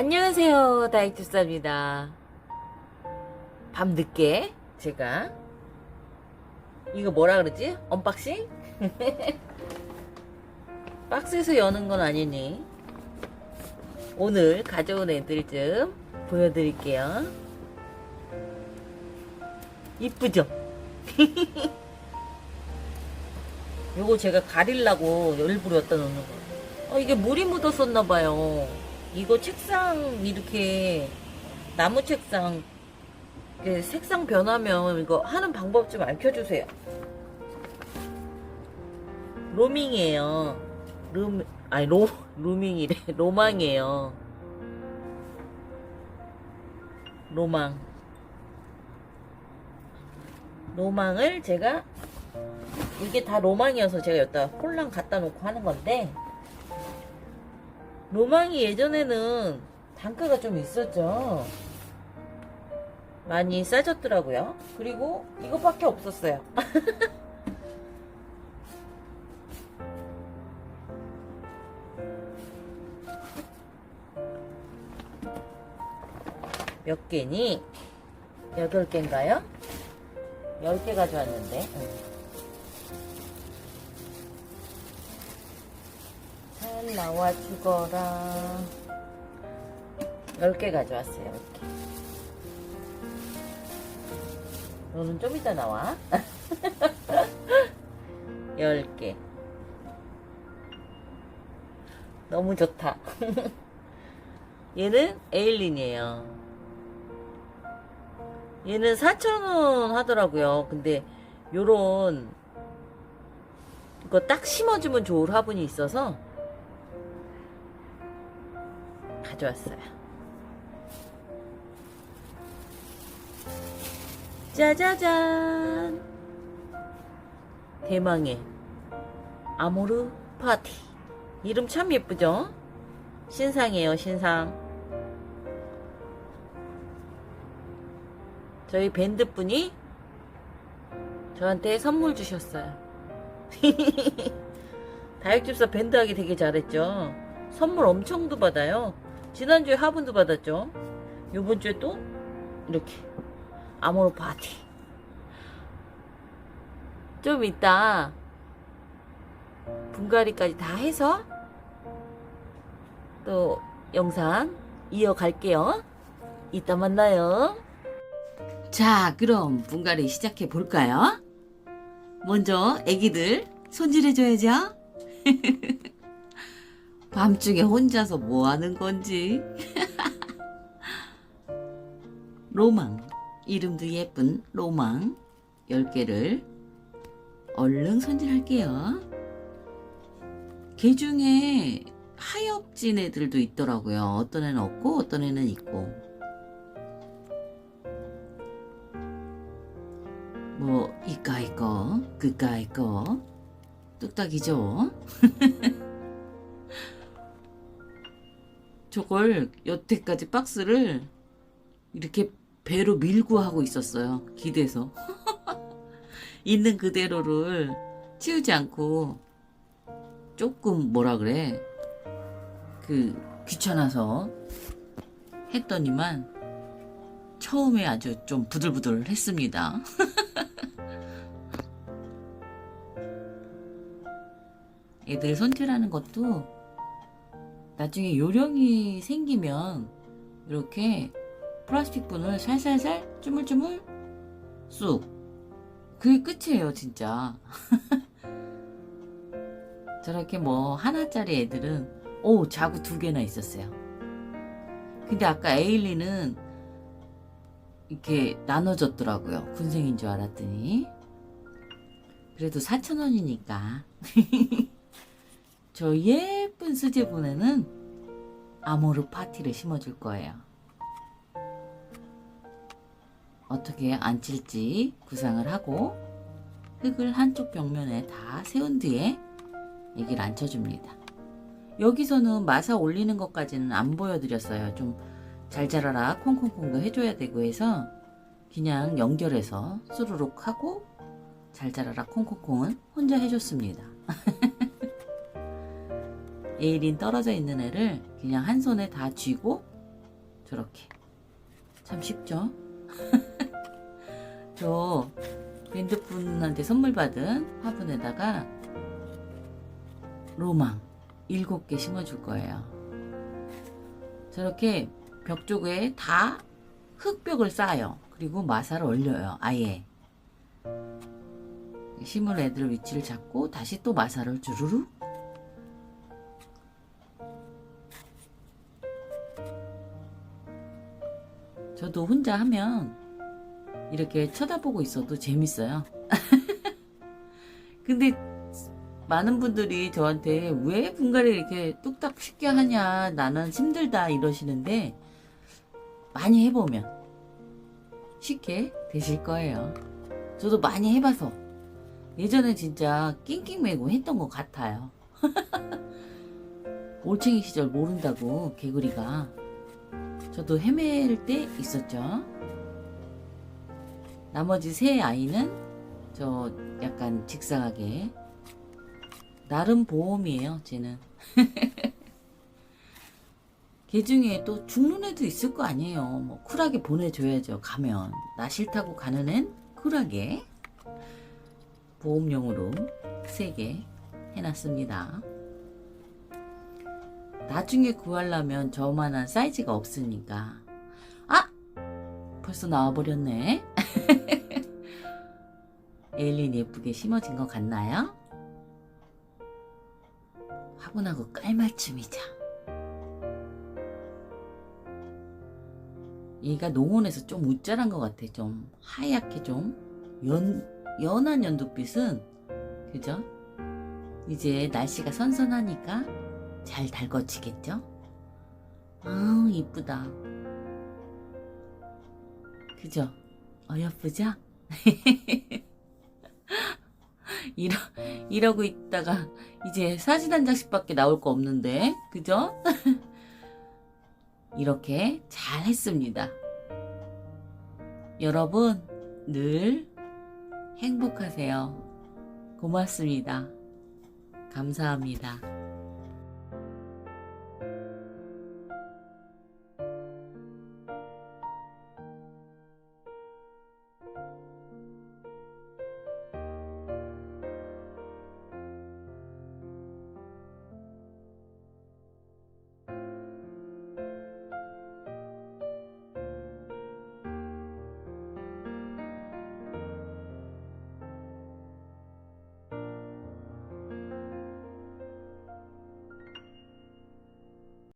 안녕하세요 다이투스입니다 밤늦게 제가 이거 뭐라 그러지? 언박싱? 박스에서 여는 건 아니니 오늘 가져온 애들 좀 보여드릴게요 이쁘죠? 요거 제가 가리려고 일부러 여기다 놓는 거 어, 이게 물이 묻었었나봐요 이거 책상 이렇게 나무 책상 색상 변하면 이거 하는 방법 좀 알려주세요. 로밍이에요. 룸 아니 로 로밍이래 로망이에요. 로망. 로망을 제가 이게 다 로망이어서 제가 여기다 홀랑 갖다 놓고 하는 건데 로망이 예전에는 단가가 좀 있었죠. 많이 싸졌더라고요. 그리고 이것밖에 없었어요. 몇 개니? 여덟 개인가요? 열개 가져왔는데. 나와 죽어라. 10개 가져왔어요, 10개. 너는 좀 이따 나와. 10개. 너무 좋다. 얘는 에일린이에요. 얘는 4,000원 하더라고요. 근데 요런 이거 딱 심어주면 좋을 화분이 있어서 가져왔어요. 짜자잔! 대망의 아모르 파티. 이름 참 예쁘죠? 신상이에요, 신상. 저희 밴드분이 저한테 선물 주셨어요. 다육집사 밴드 하기 되게 잘했죠. 선물 엄청도 받아요. 지난주에 화분도 받았죠. 요번 주에 또 이렇게 아모르 파티. 좀 이따 분갈이까지 다 해서 또 영상 이어갈게요. 이따 만나요. 자, 그럼 분갈이 시작해 볼까요? 먼저 애기들 손질해줘야죠. 밤중에 혼자서 뭐 하는 건지. 로망. 이름도 예쁜 로망. 10개를 얼른 손질할게요. 개 중에 하엽진 애들도 있더라고요. 어떤 애는 없고, 어떤 애는 있고. 뭐, 이까 이 거, 그까 이 거. 뚝딱이죠? 저걸 여태까지 박스를 이렇게 배로 밀고 하고 있었어요. 기대서. 있는 그대로를 치우지 않고 조금 뭐라 그래. 그 귀찮아서 했더니만 처음에 아주 좀 부들부들 했습니다. 애들 손질하는 것도 나중에 요령이 생기면 이렇게 플라스틱 분을 살살살 쭈물쭈물 쑥. 그게 끝이에요 진짜. 저렇게 뭐 하나짜리 애들은 오 자구 두 개나 있었어요. 근데 아까 에일리는 이렇게 나눠졌더라고요 군생인 줄 알았더니. 그래도 4,000원이니까. 저예 쁜 수제분에는 아모르 파티를 심어줄 거예요. 어떻게 앉힐지 구상을 하고 흙을 한쪽 벽면에 다 세운 뒤에 애기를 앉혀줍니다. 여기서는 마사 올리는 것까지는 안 보여드렸어요. 좀 잘 자라라 콩콩콩도 해줘야 되고 해서 그냥 연결해서 수루룩 하고 잘 자라라 콩콩콩은 혼자 해줬습니다. 에일린 떨어져 있는 애를 그냥 한 손에 다 쥐고 저렇게. 참 쉽죠? 저 밴드분한테 선물 받은 화분에다가 로망 일곱 개 심어줄 거예요. 저렇게 벽 쪽에 다 흙벽을 쌓아요. 그리고 마사를 올려요. 아예. 심을 애들 위치를 잡고 다시 또 마사를 주르르 저도 혼자 하면 이렇게 쳐다보고 있어도 재밌어요. 근데 많은 분들이 저한테 왜 분갈이 이렇게 뚝딱 쉽게 하냐 나는 힘들다 이러시는데 많이 해보면 쉽게 되실 거예요. 저도 많이 해봐서 예전에 진짜 낑낑 매고 했던 것 같아요. 올챙이 시절 모른다고 개구리가 저도 헤맬 때 있었죠. 나머지 세 아이는 저 약간 직사하게 나름 보험이에요, 쟤는. 걔 중에 또 죽는 애도 있을 거 아니에요. 뭐 쿨하게 보내줘야죠. 가면 나 싫다고 가는 앤 쿨하게 보험용으로 세 개 해놨습니다. 나중에 구하려면 저만한 사이즈가 없으니까. 아! 벌써 나와버렸네. 에일린 예쁘게 심어진 것 같나요? 화분하고 깔맞춤이죠. 얘가 농원에서 좀 우짜란 것 같아. 좀 하얗게 좀 연, 연한 연두빛은 그죠? 이제 날씨가 선선하니까 잘 달궈지겠죠? 아우 이쁘다. 그죠? 어여쁘죠? 이러, 이러고 있다가 이제 사진 한 장씩밖에 나올 거 없는데 그죠? 이렇게 잘 했습니다. 여러분 늘 행복하세요. 고맙습니다. 감사합니다.